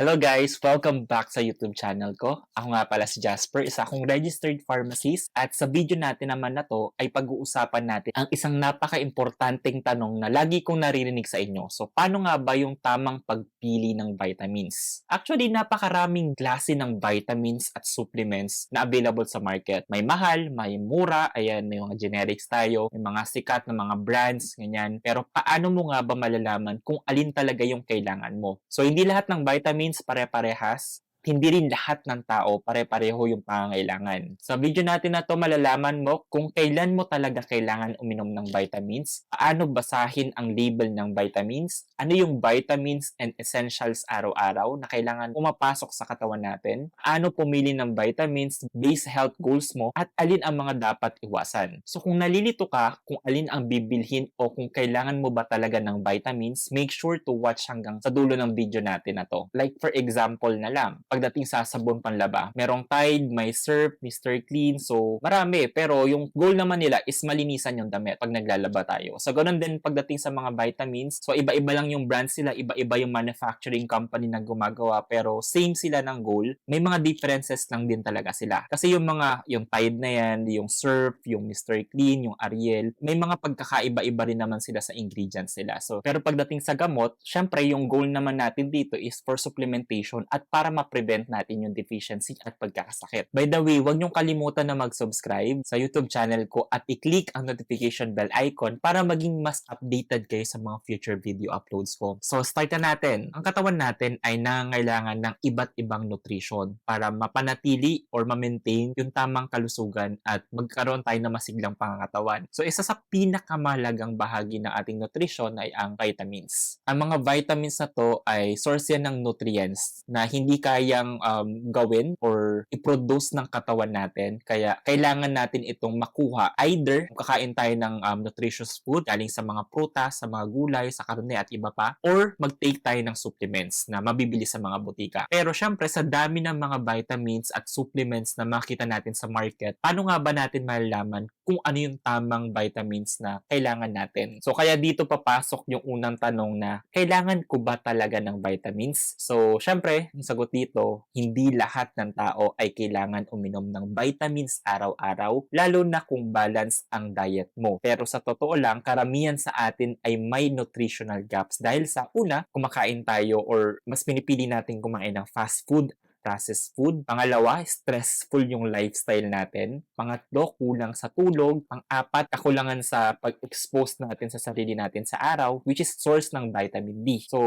Hello guys! Welcome back sa YouTube channel ko. Ako nga pala si Jasper, isa akong registered pharmacist at sa video natin naman na to ay pag-uusapan natin ang isang napaka-importanting tanong na lagi kong naririnig sa inyo. So paano nga ba yung tamang pagpili ng vitamins? Actually, napakaraming klase ng vitamins at supplements na available sa market. May mahal, may mura, ayan, may mga generics tayo, may mga sikat na mga brands, ganyan. Pero paano mo nga ba malalaman kung alin talaga yung kailangan mo? So hindi lahat ng vitamins Parents para Parejas hindi rin lahat ng tao pare-pareho yung pangangailangan. Sa video natin na to, malalaman mo kung kailan mo talaga kailangan uminom ng vitamins, paano basahin ang label ng vitamins, ano yung vitamins and essentials araw-araw na kailangan pumapasok sa katawan natin, paano pumili ng vitamins based sa health goals mo, at alin ang mga dapat iwasan. So kung nalilito ka kung alin ang bibilhin o kung kailangan mo ba talaga ng vitamins, make sure to watch hanggang sa dulo ng video natin na to. Like for example na lang, pagdating sa sabon panlaba. Merong Tide, may Surf, Mr. Clean, so marami. Pero yung goal naman nila is malinisan yung damit pag naglalaba tayo. So ganun din pagdating sa mga vitamins. So iba-iba lang yung brands sila, iba-iba yung manufacturing company na gumagawa pero same sila ng goal. May mga differences lang din talaga sila. Kasi yung mga, yung Tide na yan, yung Surf, yung Mr. Clean, yung Ariel, may mga pagkakaiba-iba rin naman sila sa ingredients nila. So, pero pagdating sa gamot, syempre yung goal naman natin dito is for supplementation at para ma-prevent natin yung deficiency at pagkakasakit. By the way, huwag niyong kalimutan na mag-subscribe sa YouTube channel ko at i-click ang notification bell icon para maging mas updated kayo sa mga future video uploads ko. So, start na natin. Ang katawan natin ay nangangailangan ng iba't ibang nutrition para mapanatili or ma-maintain yung tamang kalusugan at magkaroon tayo ng masiglang pangangatawan. So, isa sa pinakamahalagang bahagi ng ating nutrition ay ang vitamins. Ang mga vitamins na to ay source yan ng nutrients na hindi kayang um, gawin or i-produce ng katawan natin. Kaya kailangan natin itong makuha either kakain tayo ng um, nutritious food galing sa mga prutas, sa mga gulay, sa karne at iba pa or mag-take tayo ng supplements na mabibili sa mga butika. Pero syempre sa dami ng mga vitamins at supplements na makita natin sa market, paano nga ba natin malalaman kung ano yung tamang vitamins na kailangan natin? So kaya dito papasok yung unang tanong na kailangan ko ba talaga ng vitamins? So syempre, ang sagot dito, hindi lahat ng tao ay kailangan uminom ng vitamins araw-araw, lalo na kung balance ang diet mo. Pero sa totoo lang, karamihan sa atin ay may nutritional gaps dahil sa una, kumakain tayo or mas pinipili natin kumain ng fast food processed food. Pangalawa, stressful yung lifestyle natin. Pangatlo, kulang sa tulog. Pang-apat, kakulangan sa pag-expose natin sa sarili natin sa araw, which is source ng vitamin D. So,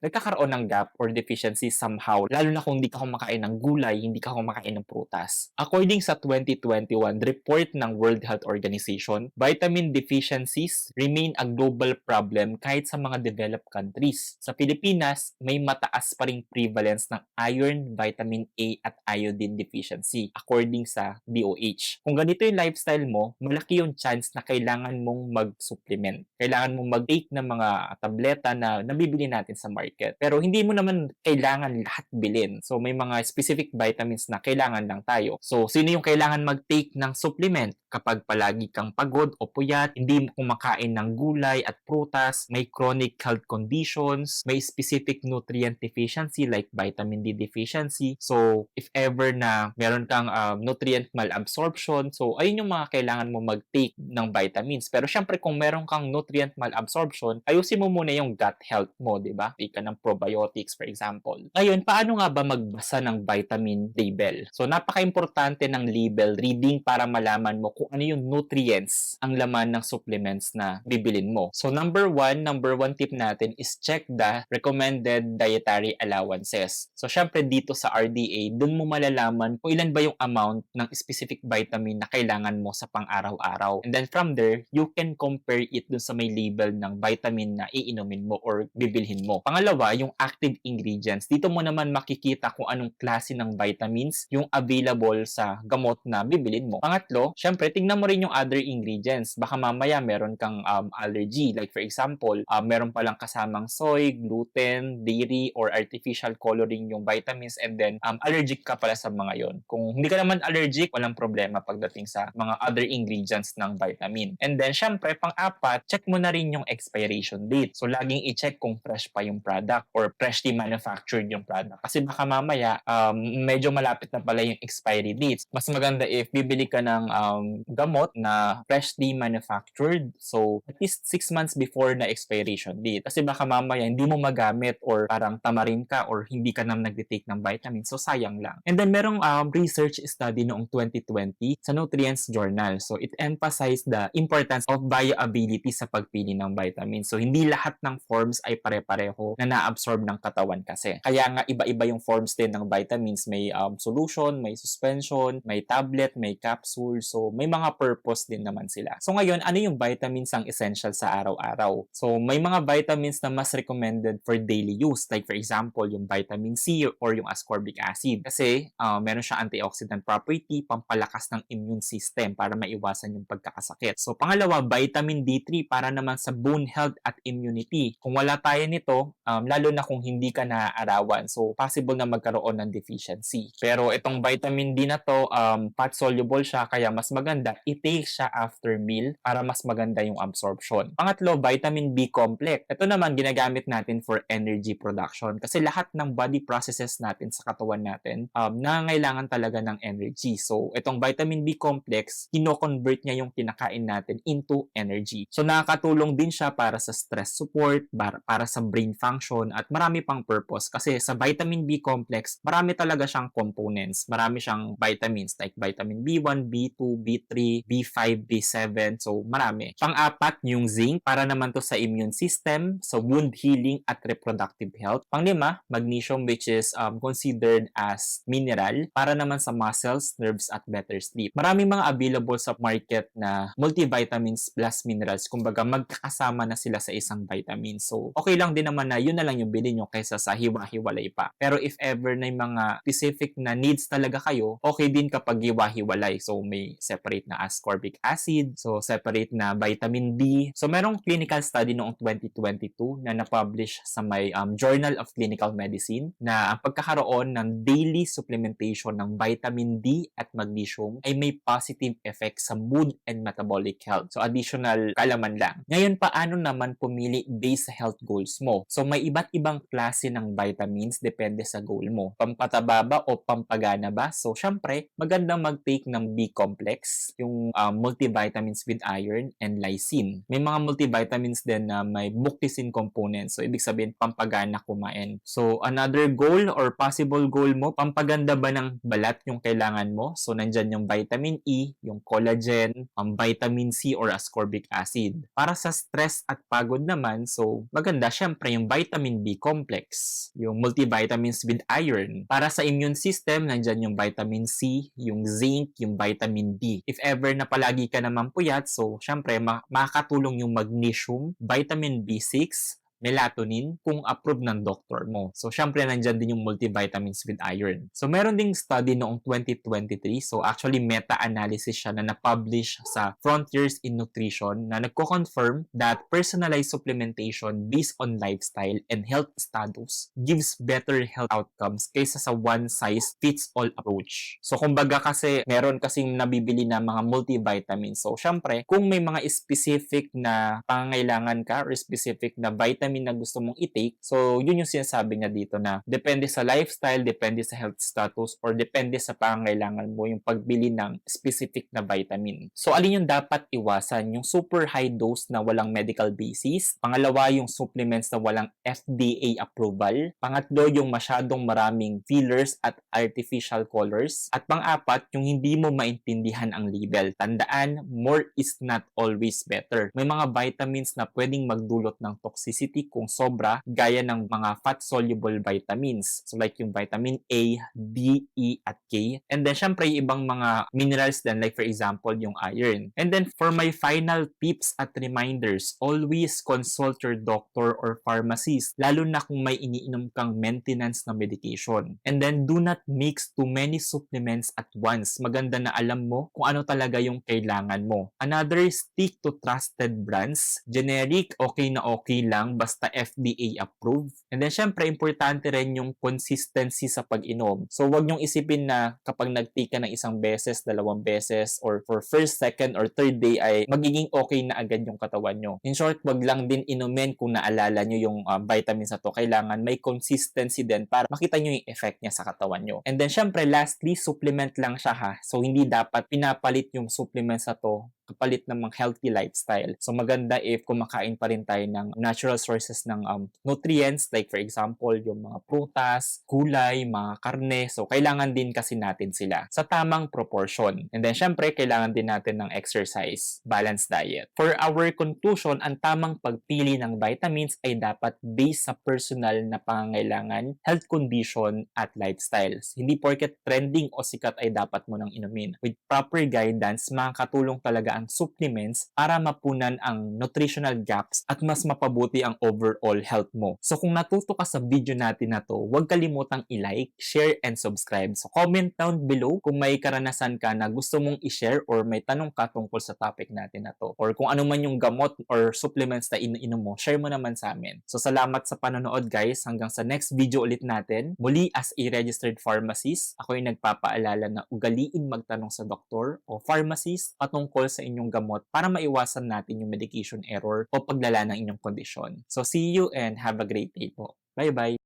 nagkakaroon ng gap or deficiency somehow, lalo na kung hindi ka kumakain ng gulay, hindi ka kumakain ng prutas. According sa 2021 report ng World Health Organization, vitamin deficiencies remain a global problem kahit sa mga developed countries. Sa Pilipinas, may mataas pa ring prevalence ng iron, vitamin vitamin A at iodine deficiency according sa DOH. Kung ganito yung lifestyle mo, malaki yung chance na kailangan mong mag-supplement. Kailangan mong mag-take ng mga tableta na nabibili natin sa market. Pero hindi mo naman kailangan lahat bilhin. So may mga specific vitamins na kailangan lang tayo. So sino yung kailangan mag-take ng supplement? Kapag palagi kang pagod o puyat, hindi mo kumakain ng gulay at prutas, may chronic health conditions, may specific nutrient deficiency like vitamin D deficiency, So, if ever na meron kang um, nutrient malabsorption, so ayun yung mga kailangan mo mag-take ng vitamins. Pero syempre, kung meron kang nutrient malabsorption, ayusin mo muna yung gut health mo, di ba? Take ka ng probiotics, for example. Ngayon, paano nga ba magbasa ng vitamin label? So, napaka-importante ng label reading para malaman mo kung ano yung nutrients ang laman ng supplements na bibilin mo. So, number one, number one tip natin is check the recommended dietary allowances. So, syempre dito sa RDA, dun mo malalaman kung ilan ba yung amount ng specific vitamin na kailangan mo sa pang-araw-araw. And then from there, you can compare it dun sa may label ng vitamin na iinumin mo or bibilhin mo. Pangalawa, yung active ingredients. Dito mo naman makikita kung anong klase ng vitamins yung available sa gamot na bibilin mo. Pangatlo, syempre, tingnan mo rin yung other ingredients. Baka mamaya meron kang um, allergy. Like for example, uh, meron palang kasamang soy, gluten, dairy, or artificial coloring yung vitamins and then then um, allergic ka pala sa mga yon. Kung hindi ka naman allergic, walang problema pagdating sa mga other ingredients ng vitamin. And then, syempre, pang-apat, check mo na rin yung expiration date. So, laging i-check kung fresh pa yung product or freshly manufactured yung product. Kasi baka mamaya, um, medyo malapit na pala yung expiry dates. Mas maganda if bibili ka ng um, gamot na freshly manufactured. So, at least 6 months before na expiration date. Kasi baka mamaya hindi mo magamit or parang tamarin ka or hindi ka na nagtitake ng vitamin. So, sayang lang. And then, merong um, research study noong 2020 sa Nutrients Journal. So, it emphasized the importance of bioavailability sa pagpili ng vitamin. So, hindi lahat ng forms ay pare-pareho na na-absorb ng katawan kasi. Kaya nga, iba-iba yung forms din ng vitamins. May um, solution, may suspension, may tablet, may capsule. So, may mga purpose din naman sila. So, ngayon, ano yung vitamins ang essential sa araw-araw? So, may mga vitamins na mas recommended for daily use. Like, for example, yung vitamin C or yung ascorbic acid. Kasi, uh, meron siya antioxidant property, pampalakas ng immune system para maiwasan yung pagkakasakit. So, pangalawa, vitamin D3 para naman sa bone health at immunity. Kung wala tayo nito, um, lalo na kung hindi ka naaarawan, so possible na magkaroon ng deficiency. Pero itong vitamin D na to, um, fat soluble siya, kaya mas maganda, i-take siya after meal para mas maganda yung absorption. Pangatlo, vitamin B complex. Ito naman ginagamit natin for energy production kasi lahat ng body processes natin sa katawan natin um, nangangailangan talaga ng energy. So, itong vitamin B complex, kino-convert niya yung kinakain natin into energy. So, nakakatulong din siya para sa stress support, para sa brain function, at marami pang purpose. Kasi sa vitamin B complex, marami talaga siyang components. Marami siyang vitamins like vitamin B1, B2, B3, B5, B7. So, marami. Pang-apat, yung zinc para naman to sa immune system, sa wound healing at reproductive health. Pang-lima, magnesium which is um, considered as mineral para naman sa muscles, nerves at better sleep. Marami mga available sa market na multivitamins plus minerals. Kumbaga, magkakasama na sila sa isang vitamin. So, okay lang din naman na yun na lang yung bilhin nyo kaysa sa hiwa-hiwalay pa. Pero if ever na yung mga specific na needs talaga kayo, okay din kapag hiwa-hiwalay. So, may separate na ascorbic acid, so separate na vitamin D. So, merong clinical study noong 2022 na na-publish sa may um, Journal of Clinical Medicine na ang pagkakaroon ng daily supplementation ng vitamin D at magnesium ay may positive effect sa mood and metabolic health. So, additional kalaman lang. Ngayon, paano naman pumili based sa health goals mo? So, may iba't ibang klase ng vitamins depende sa goal mo. Pampataba ba o pampagana ba? So, syempre, magandang mag-take ng B complex, yung um, multivitamins with iron and lysine. May mga multivitamins din na may bucticin components. So, ibig sabihin, pampagana kumain. So, another goal or possible goal mo, pampaganda ba ng balat yung kailangan mo? So, nandyan yung vitamin E, yung collagen, ang vitamin C or ascorbic acid. Para sa stress at pagod naman, so, maganda syempre yung vitamin B complex, yung multivitamins with iron. Para sa immune system, nandyan yung vitamin C, yung zinc, yung vitamin D. If ever na palagi ka naman puyat, so syempre ma- makakatulong yung magnesium, vitamin B6, melatonin kung approved ng doktor mo. So, syempre, nandyan din yung multivitamins with iron. So, meron ding study noong 2023. So, actually, meta-analysis siya na na-publish sa Frontiers in Nutrition na nagko-confirm that personalized supplementation based on lifestyle and health status gives better health outcomes kaysa sa one-size-fits-all approach. So, kumbaga kasi, meron kasing nabibili na mga multivitamins. So, syempre, kung may mga specific na pangangailangan ka or specific na vitamin vitamin na gusto mong i-take. So, yun yung sinasabi niya dito na depende sa lifestyle, depende sa health status, or depende sa pangangailangan mo yung pagbili ng specific na vitamin. So, alin yung dapat iwasan? Yung super high dose na walang medical basis. Pangalawa, yung supplements na walang FDA approval. Pangatlo, yung masyadong maraming fillers at artificial colors. At pang-apat, yung hindi mo maintindihan ang label. Tandaan, more is not always better. May mga vitamins na pwedeng magdulot ng toxicity toxic kung sobra gaya ng mga fat-soluble vitamins. So like yung vitamin A, D, E, at K. And then syempre yung ibang mga minerals din like for example yung iron. And then for my final tips at reminders, always consult your doctor or pharmacist lalo na kung may iniinom kang maintenance na medication. And then do not mix too many supplements at once. Maganda na alam mo kung ano talaga yung kailangan mo. Another, stick to trusted brands. Generic, okay na okay lang basta basta FDA approved. And then syempre, importante rin yung consistency sa pag-inom. So wag niyong isipin na kapag nag-take ng isang beses, dalawang beses, or for first, second, or third day ay magiging okay na agad yung katawan nyo. In short, wag lang din inumin kung naalala nyo yung um, vitamins na to. Kailangan may consistency din para makita nyo yung effect niya sa katawan nyo. And then syempre, lastly, supplement lang siya ha. So hindi dapat pinapalit yung supplements na to kapalit ng mga healthy lifestyle. So maganda if kumakain pa rin tayo ng natural sources ng um, nutrients like for example yung mga prutas, gulay, mga karne. So kailangan din kasi natin sila sa tamang proportion. And then syempre kailangan din natin ng exercise, balanced diet. For our conclusion, ang tamang pagpili ng vitamins ay dapat based sa personal na pangangailangan, health condition at lifestyles. Hindi porket trending o sikat ay dapat mo nang inumin. With proper guidance, makakatulong talaga supplements para mapunan ang nutritional gaps at mas mapabuti ang overall health mo. So kung natuto ka sa video natin na to, huwag kalimutang i-like, share, and subscribe. So comment down below kung may karanasan ka na gusto mong i-share or may tanong ka tungkol sa topic natin na to. Or kung ano man yung gamot or supplements na iniinom mo, share mo naman sa amin. So salamat sa panonood guys. Hanggang sa next video ulit natin. Muli as a registered pharmacist, ako ay nagpapaalala na ugaliin magtanong sa doktor o pharmacist patungkol sa inyong gamot para maiwasan natin yung medication error o paglala ng inyong kondisyon. So see you and have a great day po. Bye-bye!